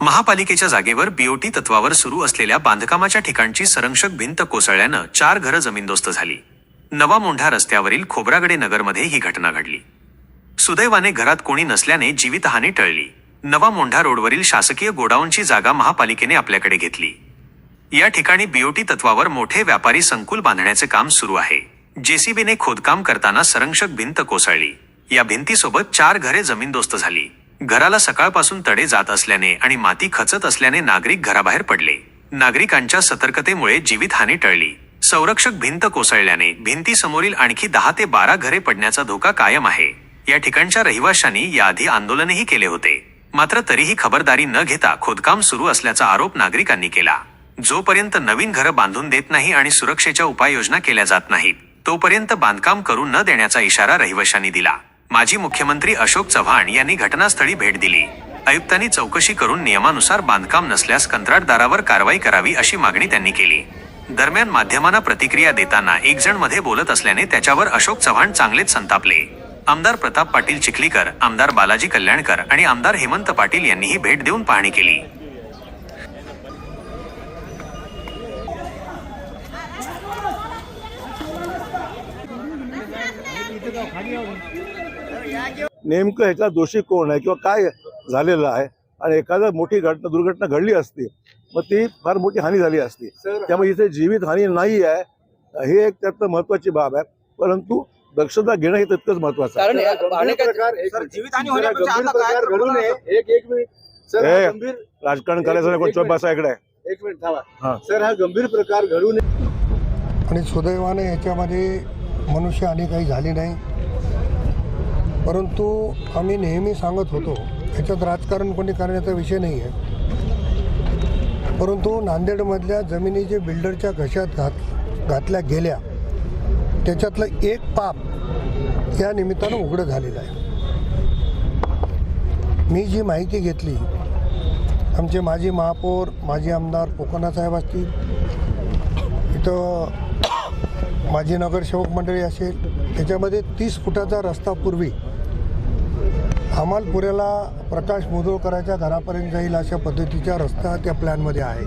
महापालिकेच्या जागेवर बीओटी तत्वावर सुरू असलेल्या बांधकामाच्या ठिकाणची संरक्षक भिंत कोसळल्यानं चार घरं जमीनदोस्त झाली. नवा मोंढा रस्त्यावरील खोब्रागडे नगरमध्ये ही घटना घडली. सुदैवाने घरात कोणी नसल्याने जीवितहानी टळली. नवा मोंढा रोडवरील शासकीय गोडाऊनची जागा महापालिकेने आपल्याकडे घेतली. या ठिकाणी बीओटी तत्वावर मोठे व्यापारी संकुल बांधण्याचे काम सुरू आहे. जेसीबीने खोदकाम करताना संरक्षक भिंत कोसळली. या भिंतीसोबत चार घरे जमीनदोस्त झाली. घराला सकाळपासून तडे जात असल्याने आणि माती खचत असल्याने नागरिक घराबाहेर पडले. नागरिकांच्या सतर्कतेमुळे जीवितहानी टळली. संरक्षक भिंत कोसळल्याने भिंतीसमोरील आणखी दहा ते बारा घरे पडण्याचा धोका कायम आहे. या ठिकाणच्या रहिवाशांनी याआधी आंदोलनही केले होते. मात्र तरीही खबरदारी न घेता खोदकाम सुरू असल्याचा आरोप नागरिकांनी केला. जोपर्यंत नवीन घरं बांधून देत नाही आणि सुरक्षेच्या उपाययोजना केल्या जात नाहीत तोपर्यंत बांधकाम करू न देण्याचा इशारा रहिवाशांनी दिला. माजी मुख्यमंत्री अशोक चव्हाण यांनी घटनास्थळी भेट दिली. आयुक्तांनी चौकशी करून नियमानुसार बांधकाम नसल्यास कंत्राटदारावर कारवाई करावी अशी मागणी त्यांनी केली. दरम्यान माध्यमांना प्रतिक्रिया देताना एक जणमध्ये बोलत असल्याने त्याच्यावर अशोक चव्हाण चांगलेच संतापले. आमदार प्रताप पाटील चिखलीकर आमदार बालाजी कल्याणकर आणि आमदार हेमंत पाटील यांनीही भेट देऊन पाहणी केली. नेमकं ह्याचा दोषी कोण आहे किंवा काय झालेलं आहे? आणि एखादा मोठी घटना दुर्घटना घडली असती मग ती फार मोठी हानी झाली असती. त्यामुळे इथे जीवित हानी नाही आहे. ही एक त्यातलं महत्वाची बाब आहे. परंतु दक्षता घेणं हे तितकंच महत्वाचं आहे. कारण या अनेक सर, जीवितहानी होण्यापेक्षा आता काय घडू नये. एक एक मिनिट. सर ए, हा गंभीर राजकारण करायचं नाही कोण इकडे. एक मिनिट थांबा. हा. सर हा गंभीर प्रकार घडू नये. आणि सुदैवाने याच्यामध्ये मनुष्यहानी काही झाली नाही. परंतु आम्ही नेहमी सांगत होतो याच्यात राजकारण कोणी करण्याचा विषय नाही आहे. परंतु नांदेडमधल्या जमिनी जे बिल्डरच्या घशात घात घातल्या गेल्या त्याच्यातलं एक पाप या निमित्तानं उघडं झालेलं आहे. मी जी माहिती घेतली आमचे माजी महापौर माजी आमदार कोकणा साहेब असतील इथं माजी नगरसेवक मंडळी असेल त्याच्यामध्ये तीस फुटाचा रस्ता पूर्वी हमालपुऱ्याला प्रकाश मुदोळकराच्या घरापर्यंत जाईल अशा पद्धतीचा रस्ता त्या प्लॅनमध्ये आहे.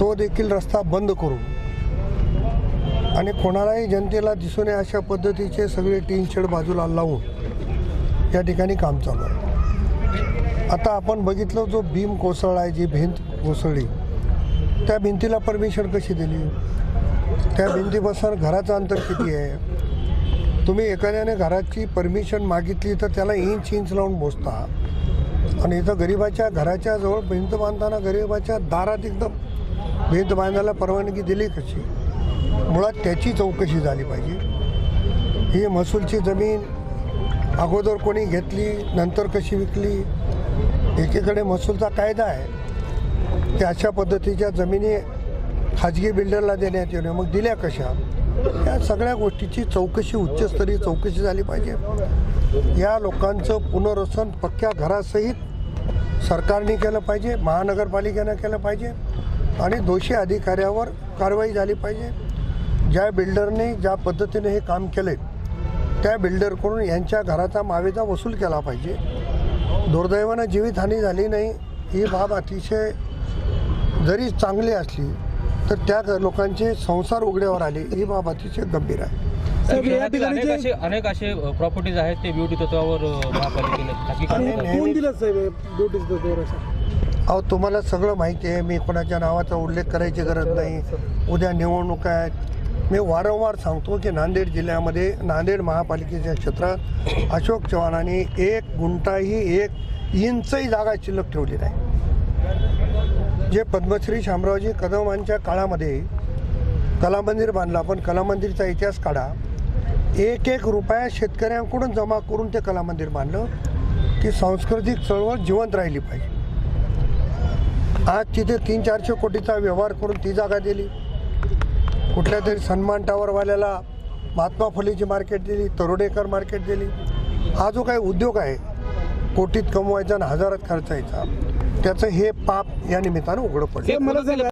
तो देखील रस्ता बंद करून आणि कोणालाही जनतेला दिसू नये अशा पद्धतीचे सगळे टीन शेड बाजूला लावून या ठिकाणी काम चालू आहे. आता आपण बघितलं जो भीम कोसळला आहे जी भिंत कोसळली त्या भिंतीला परमिशन कशी दिली? त्या भिंतीपासून घराचं अंतर किती आहे? तुम्ही एखाद्याने घराची परमिशन मागितली तर त्याला इंच इंच लावून बोसता आणि इथं गरिबाच्या घराच्या जवळ भिंत बांधताना गरिबाच्या दारात एकदम भिंत बांधायला परवानगी दिली कशी? मुळात त्याची चौकशी झाली पाहिजे. ही महसूलची जमीन अगोदर कोणी घेतली नंतर कशी विकली? एकीकडे महसूलचा कायदा आहे. की अशा पद्धतीच्या जमिनी खाजगी बिल्डरला देण्यात येणे मग दिल्या कशा? या सगळ्या गोष्टीची चौकशी उच्चस्तरीय चौकशी झाली पाहिजे. या लोकांचं पुनर्वसन पक्क्या घरासहित सरकारने केलं पाहिजे महानगरपालिकेनं केलं पाहिजे आणि दोषी अधिकाऱ्यावर कारवाई झाली पाहिजे. ज्या बिल्डरने ज्या पद्धतीने हे काम केले त्या बिल्डरकडून यांच्या घराचा मावेचा वसूल केला पाहिजे. दुर्दैवानं जीवितहानी झाली नाही. ही बाब अतिशय जरी चांगली असली तर त्या लोकांचे संसार उघड्यावर आले. ही बाब अतिशय गंभीर आहे. अनेक असे अनेक असे प्रॉपर्टीज आहेत ते ब्युटी तत्वावर अहो तुम्हाला सगळं माहिती आहे. मी कोणाच्या नावाचा उल्लेख करायची गरज नाही. उद्या निवडणुका आहेत. मी वारंवार सांगतो की नांदेड जिल्ह्यामध्ये नांदेड महापालिकेच्या क्षेत्रात अशोक चव्हाणांनी एक गुंठाही एक इंचही जागा शिल्लक ठेवली नाही. जे पद्मश्री शामरावजी कदमांच्या काळामध्ये कलामंदिर बांधलं आपण कलामंदिरचा इतिहास काढा. एक एक रुपया शेतकऱ्यांकडून जमा करून ते कलामंदिर बांधलं ती सांस्कृतिक चळवळ जिवंत राहिली पाहिजे. आज तिथे तीन चारशे कोटीचा व्यवहार करून ती जागा दिली. कुठल्या तरी सन्मान टावरवाल्याला महात्मा फुलेची मार्केट दिली तरोडेकर मार्केट दिली. हा जो काही उद्योग आहे. कोटीत कमवायचा आणि हजारात खर्चायचा. त्याचं हे पाप या निमित्तानं उघडं पडलं.